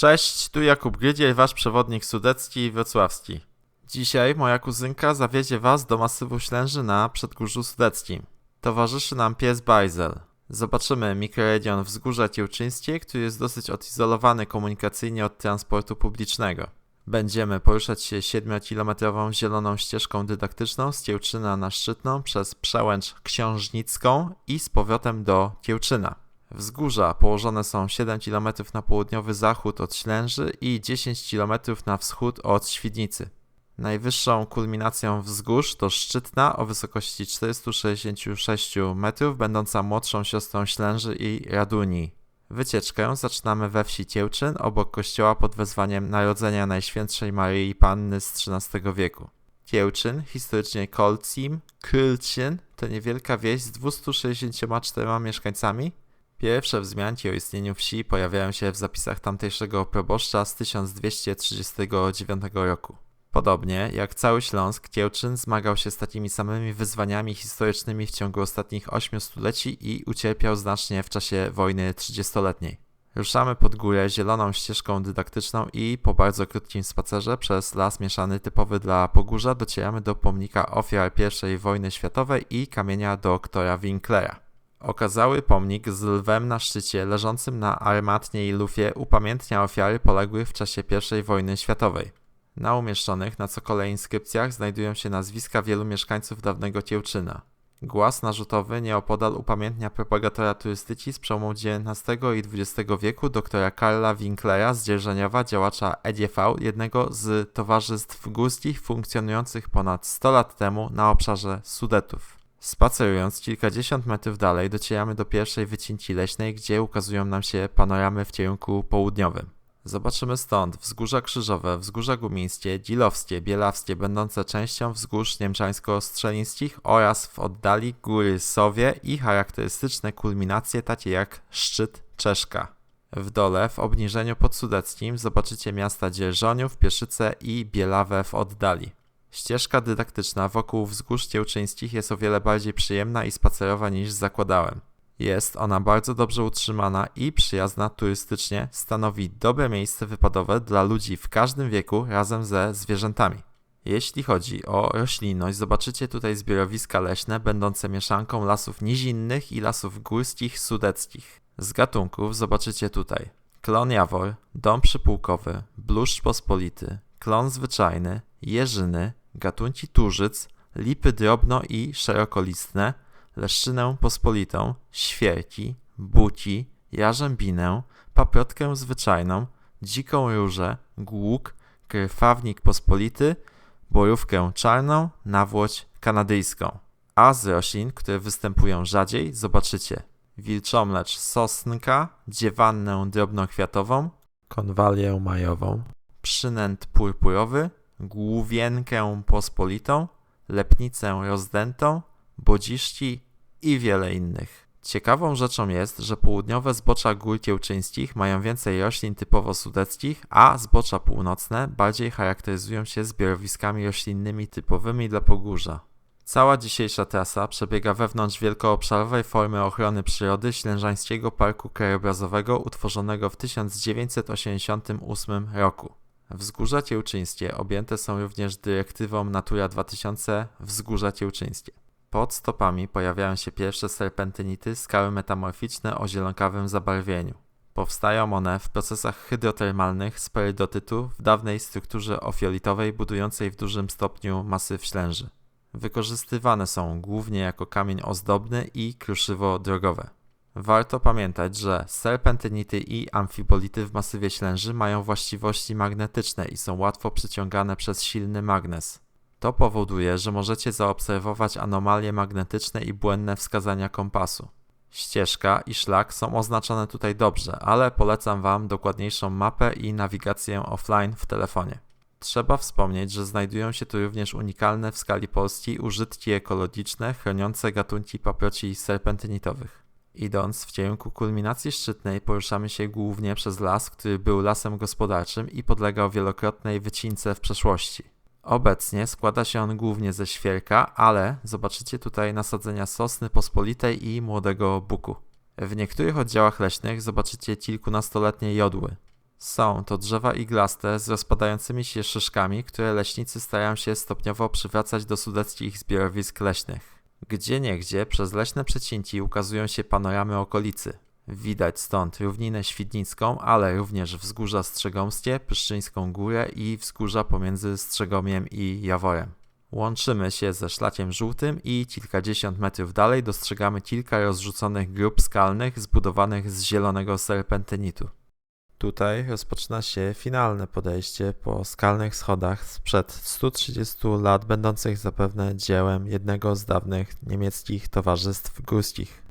Cześć, tu Jakub Grydziel, wasz przewodnik sudecki i wrocławski. Dzisiaj moja kuzynka zawiedzie was do masywu Ślęży na Przedgórzu Sudeckim. Towarzyszy nam pies Bajzel. Zobaczymy mikroregion Wzgórza Kiełczyńskie, który jest dosyć odizolowany komunikacyjnie od transportu publicznego. Będziemy poruszać się 7-kilometrową zieloną ścieżką dydaktyczną z Kiełczyna na Szczytną przez Przełęcz Książnicką i z powrotem do Kiełczyna. Wzgórza położone są 7 km na południowy zachód od Ślęży i 10 km na wschód od Świdnicy. Najwyższą kulminacją wzgórz to Szczytna o wysokości 466 metrów, będąca młodszą siostrą Ślęży i Raduni. Wycieczkę zaczynamy we wsi Kiełczyn, obok kościoła pod wezwaniem Narodzenia Najświętszej Maryi Panny z XIII wieku. Kiełczyn, historycznie Kolcim, Kylczyn, to niewielka wieś z 264 mieszkańcami. Pierwsze wzmianki o istnieniu wsi pojawiają się w zapisach tamtejszego proboszcza z 1239 roku. Podobnie jak cały Śląsk, Kiełczyn zmagał się z takimi samymi wyzwaniami historycznymi w ciągu ostatnich ośmiu stuleci i ucierpiał znacznie w czasie wojny trzydziestoletniej. Ruszamy pod górę zieloną ścieżką dydaktyczną i po bardzo krótkim spacerze przez las mieszany typowy dla Pogórza docieramy do pomnika ofiar I wojny światowej i kamienia doktora Winklera. Okazały pomnik z lwem na szczycie leżącym na armatniej lufie upamiętnia ofiary poległych w czasie I wojny światowej. Na umieszczonych na cokole inskrypcjach znajdują się nazwiska wielu mieszkańców dawnego Kiełczyna. Głaz narzutowy nieopodal upamiętnia propagatora turystyki z przełomu XIX i XX wieku doktora Karla Winklera z Dzierżoniowa, działacza EDV, jednego z towarzystw górskich funkcjonujących ponad 100 lat temu na obszarze Sudetów. Spacerując kilkadziesiąt metrów dalej docieramy do pierwszej wycinki leśnej, gdzie ukazują nam się panoramy w kierunku południowym. Zobaczymy stąd wzgórza krzyżowe, wzgórza gumińskie, dzilowskie, bielawskie, będące częścią wzgórz niemczańsko-strzelińskich oraz w oddali góry Sowie i charakterystyczne kulminacje takie jak szczyt Czeszka. W dole, w obniżeniu podsudeckim, zobaczycie miasta Dzierżoniów, Pieszyce i Bielawę w oddali. Ścieżka dydaktyczna wokół wzgórz kiełczyńskich jest o wiele bardziej przyjemna i spacerowa niż zakładałem. Jest ona bardzo dobrze utrzymana i przyjazna turystycznie, stanowi dobre miejsce wypadowe dla ludzi w każdym wieku razem ze zwierzętami. Jeśli chodzi o roślinność, zobaczycie tutaj zbiorowiska leśne będące mieszanką lasów nizinnych i lasów górskich sudeckich. Z gatunków zobaczycie tutaj klon jawor, dom przypułkowy, bluszcz pospolity, klon zwyczajny, jeżyny, gatunki turzyc, lipy drobno i szerokolistne, leszczynę pospolitą, świerki, buci, jarzębinę, paprotkę zwyczajną, dziką różę, głuk, krwawnik pospolity, borówkę czarną, nawłoć kanadyjską. A z roślin, które występują rzadziej, zobaczycie wilczomlecz sosnka, dziewannę drobnokwiatową, konwalię majową, przynęt purpurowy, główienkę pospolitą, lepnicę rozdętą, bodziszki i wiele innych. Ciekawą rzeczą jest, że południowe zbocza gór kiełczyńskich mają więcej roślin typowo sudeckich, a zbocza północne bardziej charakteryzują się zbiorowiskami roślinnymi typowymi dla Pogórza. Cała dzisiejsza trasa przebiega wewnątrz wielkoobszarowej formy ochrony przyrody Ślężańskiego Parku Krajobrazowego utworzonego w 1988 roku. Wzgórza Kiełczyńskie objęte są również dyrektywą Natura 2000 Wzgórza Kiełczyńskie. Pod stopami pojawiają się pierwsze serpentynity, skały metamorficzne o zielonkawym zabarwieniu. Powstają one w procesach hydrotermalnych z perydotytu w dawnej strukturze ofiolitowej budującej w dużym stopniu masyw ślęży. Wykorzystywane są głównie jako kamień ozdobny i kruszywo drogowe. Warto pamiętać, że serpentynity i amfibolity w masywie ślęży mają właściwości magnetyczne i są łatwo przyciągane przez silny magnes. To powoduje, że możecie zaobserwować anomalie magnetyczne i błędne wskazania kompasu. Ścieżka i szlak są oznaczone tutaj dobrze, ale polecam Wam dokładniejszą mapę i nawigację offline w telefonie. Trzeba wspomnieć, że znajdują się tu również unikalne w skali Polski użytki ekologiczne chroniące gatunki paproci serpentynitowych. Idąc w kierunku kulminacji szczytnej poruszamy się głównie przez las, który był lasem gospodarczym i podlegał wielokrotnej wycince w przeszłości. Obecnie składa się on głównie ze świerka, ale zobaczycie tutaj nasadzenia sosny pospolitej i młodego buku. W niektórych oddziałach leśnych zobaczycie kilkunastoletnie jodły. Są to drzewa iglaste z rozpadającymi się szyszkami, które leśnicy starają się stopniowo przywracać do sudeckich zbiorowisk leśnych. Gdzie niegdzie przez leśne przecinki ukazują się panoramy okolicy. Widać stąd równinę świdnicką, ale również wzgórza Strzegomskie, Pyszczyńską Górę i wzgórza pomiędzy Strzegomiem i Jaworem. Łączymy się ze szlakiem żółtym i kilkadziesiąt metrów dalej dostrzegamy kilka rozrzuconych grup skalnych zbudowanych z zielonego serpentynitu. Tutaj rozpoczyna się finalne podejście po skalnych schodach sprzed 130 lat, będących zapewne dziełem jednego z dawnych niemieckich towarzystw górskich.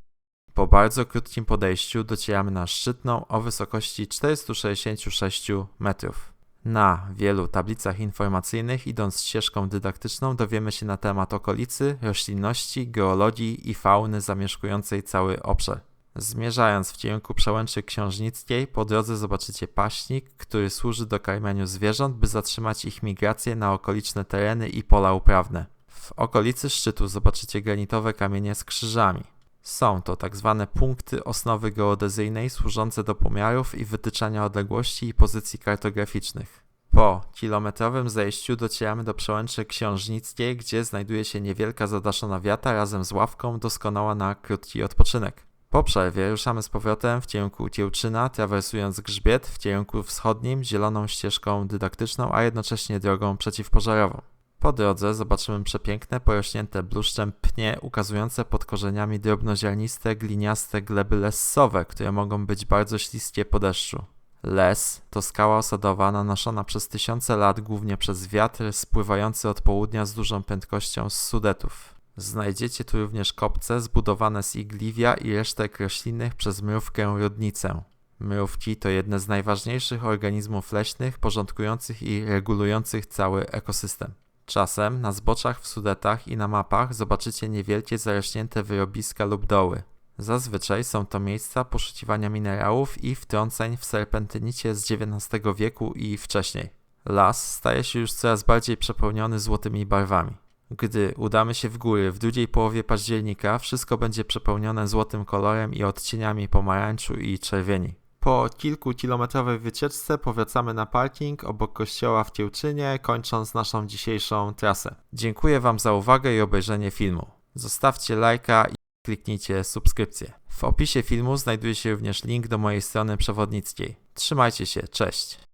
Po bardzo krótkim podejściu docieramy na szczytną o wysokości 466 metrów. Na wielu tablicach informacyjnych, idąc ścieżką dydaktyczną, dowiemy się na temat okolicy, roślinności, geologii i fauny zamieszkującej cały obszar. Zmierzając w kierunku przełęczy książnickiej, po drodze zobaczycie paśnik, który służy do karmieniu zwierząt, by zatrzymać ich migrację na okoliczne tereny i pola uprawne. W okolicy szczytu zobaczycie granitowe kamienie z krzyżami. Są to tak zwane punkty osnowy geodezyjnej służące do pomiarów i wytyczania odległości i pozycji kartograficznych. Po kilometrowym zejściu docieramy do przełęczy książnickiej, gdzie znajduje się niewielka zadaszona wiata razem z ławką doskonała na krótki odpoczynek. Po przerwie ruszamy z powrotem w kierunku Kiełczyna, trawersując grzbiet w kierunku wschodnim zieloną ścieżką dydaktyczną, a jednocześnie drogą przeciwpożarową. Po drodze zobaczymy przepiękne, porośnięte bluszczem pnie ukazujące pod korzeniami drobnoziarniste, gliniaste gleby lessowe, które mogą być bardzo śliskie po deszczu. Les to skała osadowa nanoszona przez tysiące lat głównie przez wiatr spływający od południa z dużą prędkością z Sudetów. Znajdziecie tu również kopce zbudowane z igliwia i resztek roślinnych przez mrówkę rodnicę. Mrówki to jedne z najważniejszych organizmów leśnych porządkujących i regulujących cały ekosystem. Czasem na zboczach w Sudetach i na mapach zobaczycie niewielkie zarośnięte wyrobiska lub doły. Zazwyczaj są to miejsca poszukiwania minerałów i wtrąceń w serpentynicie z XIX wieku i wcześniej. Las staje się już coraz bardziej przepełniony złotymi barwami. Gdy udamy się w góry w drugiej połowie października, wszystko będzie przepełnione złotym kolorem i odcieniami pomarańczu i czerwieni. Po kilkukilometrowej wycieczce powracamy na parking obok kościoła w Kiełczynie, kończąc naszą dzisiejszą trasę. Dziękuję Wam za uwagę i obejrzenie filmu. Zostawcie lajka i kliknijcie subskrypcję. W opisie filmu znajduje się również link do mojej strony przewodnickiej. Trzymajcie się, cześć!